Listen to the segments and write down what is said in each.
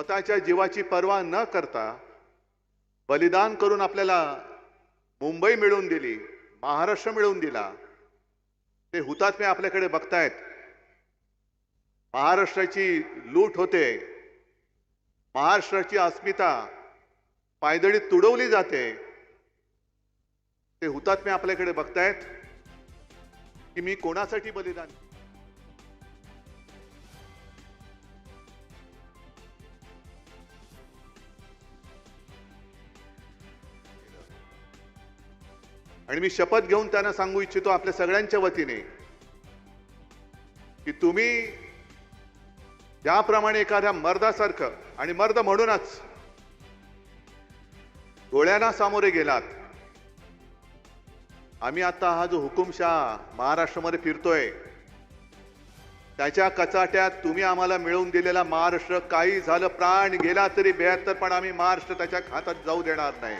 स्वतःच्या जीवाची पर्वा न करता बलिदान करून आपल्याला मुंबई मिळवून दिली महाराष्ट्र मिळवून दिला. ते हुतात्मे आपल्याकडे बघतायत. महाराष्ट्राची लूट होते. महाराष्ट्राची अस्मिता पायदळीत तुडवली जाते. ते हुतात्मे आपल्याकडे बघतायत की मी कोणासाठी बलिदान आणि मी शपथ घेऊन त्यांना सांगू इच्छितो आपल्या सगळ्यांच्या वतीने की तुम्ही त्याप्रमाणे एखाद्या मर्दासारखं आणि मर्द म्हणूनच डोळ्यांना सामोरे गेलात आम्ही आता हा जो हुकुमशाह महाराष्ट्रामध्ये फिरतोय त्याच्या कचाट्यात तुम्ही आम्हाला मिळवून दिलेला महाराष्ट्र काही झालं प्राण गेला तरी बेहत्तर पण आम्ही महाराष्ट्र त्याच्या हातात जाऊ देणार नाही.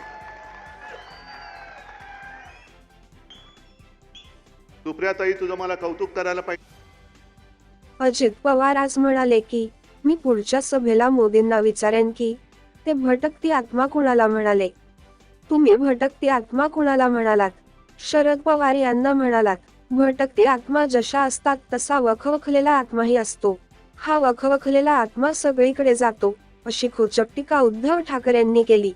सुप्रियाताई तुझं मला कौतुक करायला पाहिजे. अजित पवार आज म्हणाले की मी पुढच्या सभेला मोदींना विचारेन की ते भटकती आत्मा कुणाला म्हणाले? तुम्ही भटकती आत्मा कुणाला म्हणालात? शरद पवार यांना म्हणालात भटकती आत्मा जशा असतात तसा वखवखलेला आत्माही असतो. हा वखवखलेला आत्मा सगळीकडे जातो अशी खोचक टीका उद्धव ठाकरेंनी केली.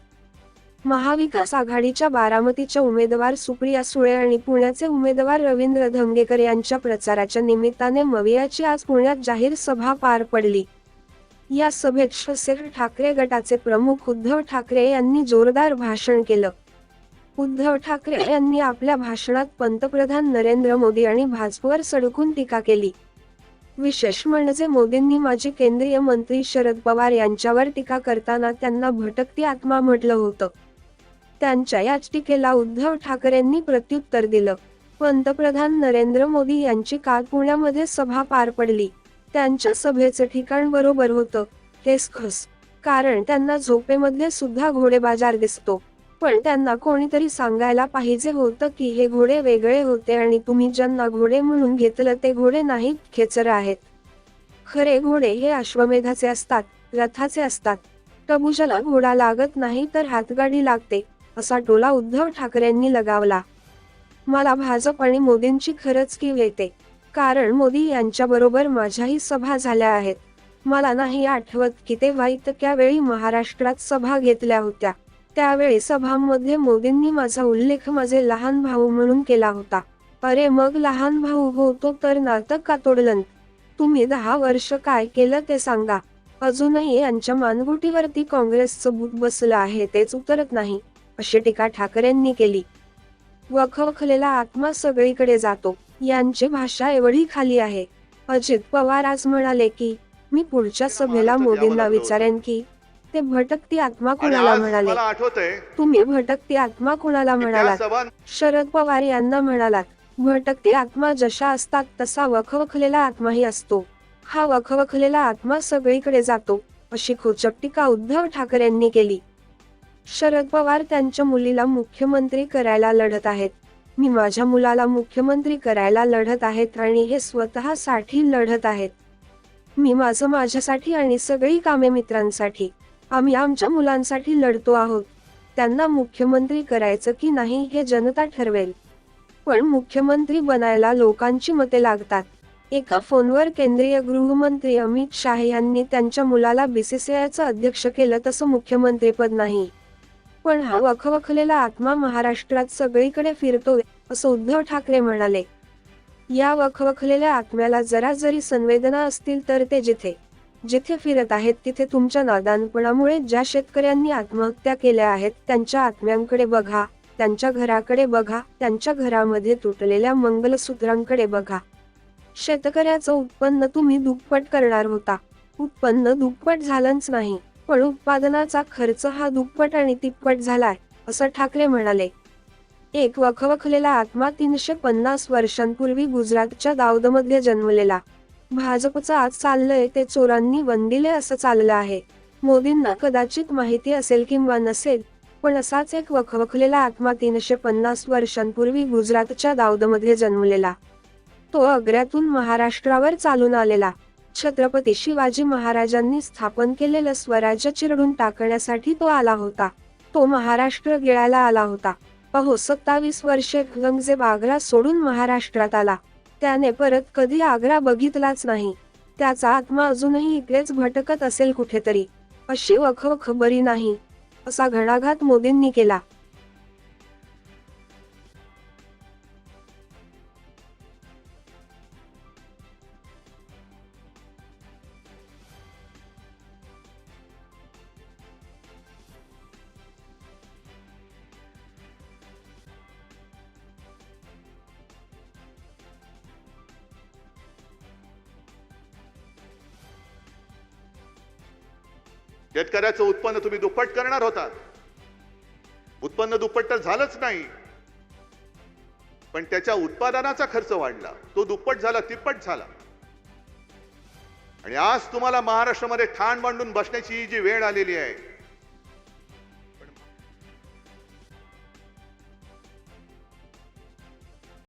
महाविकास आघाडीच्या बारामतीच्या उमेदवार सुप्रिया सुळे आणि पुण्याचे उमेदवार रवींद्र धंगेकर यांच्या प्रचाराच्या निमित्ताने मवियाची आज पुण्यात जाहीर सभा पार पडली. या सभेत शिवसेना ठाकरे गटाचे प्रमुख उद्धव ठाकरे यांनी जोरदार भाषण केलं. उद्धव ठाकरे यांनी आपल्या भाषणात पंतप्रधान नरेंद्र मोदी आणि भाजपवर सडकून टीका केली. विशेष म्हणजे मोदींनी माजी केंद्रीय मंत्री शरद पवार यांच्यावर टीका करताना त्यांना भटकती आत्मा म्हटलं होतं. त्यांच्या याच टीकेला उद्धव ठाकरेंनी प्रत्युत्तर दिलं. पंतप्रधान नरेंद्र मोदी यांची काल पुण्यामध्ये सभा पार पडली. त्यांच्या सभेचं ठिकाण बरोबर होतं. तेच खस. कारण त्यांना झोपेमध्ये सुद्धा घोडे बाजार दिसतो. पण त्यांना कोणीतरी सांगायला पाहिजे होतं की हे घोडे वेगळे होते आणि तुम्ही ज्यांना घोडे म्हणून घेतलं ते घोडे नाहीत खेचर आहेत. खरे घोडे हे अश्वमेधाचे असतात रथाचे असतात. टबुजाला घोडा लागत नाही तर हातगाडी लागते. असा टोला उद्धव ठाकरेंनी लगावला. मला भाजप आणि मोदींची खरंच कीव येते. कारण मोदी यांच्याबरोबर माझ्याही सभा झाल्या आहेत. मला नाही आठवत की ते इतक्या वेळी महाराष्ट्रात सभा घेतल्या होत्या. त्यावेळी सभांमध्ये मोदींनी माझा उल्लेख माझे लहान भाऊ म्हणून केला होता. अरे मग लहान भाऊ होतो तर नाटक का तोडलं तुम्ही दहा वर्ष काय केलं ते सांगा. अजूनही यांच्या मानगुटीवरती काँग्रेसचं भूत बसलं आहे तेच उतरत नाही. अशी टीका ठाकरेंनी केली. वखवखलेला आत्मा सगळीकडे जातो. यांची भाषा एवढी खाली आहे. अजित पवार आज म्हणाले की मी पुढच्या सभेला मोदींना विचारेन की ते भटकती आत्मा कुणाला म्हणाले? तुम्ही भटकती आत्मा कुणाला म्हणालात? शरद पवार यांना म्हणालात भटकती आत्मा जशा असतात तसा वखवखलेला आत्माही असतो. हा वखवखलेला आत्मा सगळीकडे जातो अशी खोचक टीका उद्धव ठाकरेंनी केली. शरद पवार त्यांच्या मुलीला मुख्यमंत्री करायला लढत आहेत. मी माझ्या मुलाला मुख्यमंत्री करायला लढत आहेत आणि हे स्वतःसाठी लढत आहेत. मी माझं माझ्यासाठी आणि सगळी कामे मित्रांसाठी आम्ही आमच्या मुलांसाठी लढतो आहोत. त्यांना मुख्यमंत्री करायचं की नाही हे जनता ठरवेल. पण मुख्यमंत्री बनायला लोकांची मते लागतात. एका फोनवर केंद्रीय गृहमंत्री अमित शाह यांनी त्यांच्या मुलाला बीसीसीआयचं अध्यक्ष केलं तसं मुख्यमंत्रीपद नाही. पण हा वखवखलेला आत्मा महाराष्ट्रात सगळीकडे फिरतोय असं उद्धव ठाकरे म्हणाले. या वखवखलेल्या आत्म्याला जरा जरी संवेदना असतील तर ते जिथे जिथे फिरत आहेत तिथे तुमच्या नादानपणामुळे ज्या शेतकऱ्यांनी आत्महत्या केल्या आहेत त्यांच्या आत्म्यांकडे बघा त्यांच्या घराकडे बघा त्यांच्या घरामध्ये तुटलेल्या मंगलसूत्रांकडे बघा. शेतकऱ्याचं उत्पन्न तुम्ही दुप्पट करणार होता. उत्पन्न दुप्पट झालंच नाही. पण उत्पादनाचा खर्च हा दुप्पट आणि तिप्पट झालाय असं ठाकरे म्हणाले. एक वखवखलेला आत्मा तीनशे पन्नास वर्षांपूर्वी गुजरातच्या दाऊदमध्ये जन्मलेला. भाजपचं आज चाललंय ते चोरांनी वंदिले असं चाललं आहे. मोदींना कदाचित माहिती असेल किंवा नसेल पण असाच एक वखवखलेला आत्मा तीनशे पन्नास वर्षांपूर्वी गुजरातच्या दाऊदमध्ये जन्मलेला. तो आग्र्यातून महाराष्ट्रावर चालून आलेला. छत्रपती शिवाजी महाराजांनी स्थापन केलेलं स्वराज्य चिरडून टाकण्यासाठी तो आला होता. तो महाराष्ट्र गिळायला आला होता. अहो सत्तावीस वर्षे औरंगजेब आग्रा सोडून महाराष्ट्रात आला. त्याने परत कधी आग्रा बघितलाच नाही. त्याचा आत्मा अजूनही इकडेच भटकत असेल कुठेतरी. अशी वखव खबरी नाही. असा घणाघात मोदींनी केला. शेतकऱ्याचं उत्पन्न तुम्ही दुप्पट करणार होता उत्पन्न दुप्पट तर झालंच नाही. पण त्याच्या उत्पादनाचा खर्च वाढला. तो दुप्पट झाला तिप्पट झाला. आणि आज तुम्हाला महाराष्ट्रामध्ये ठाण मांडून बसण्याची जी वेळ आलेली आहे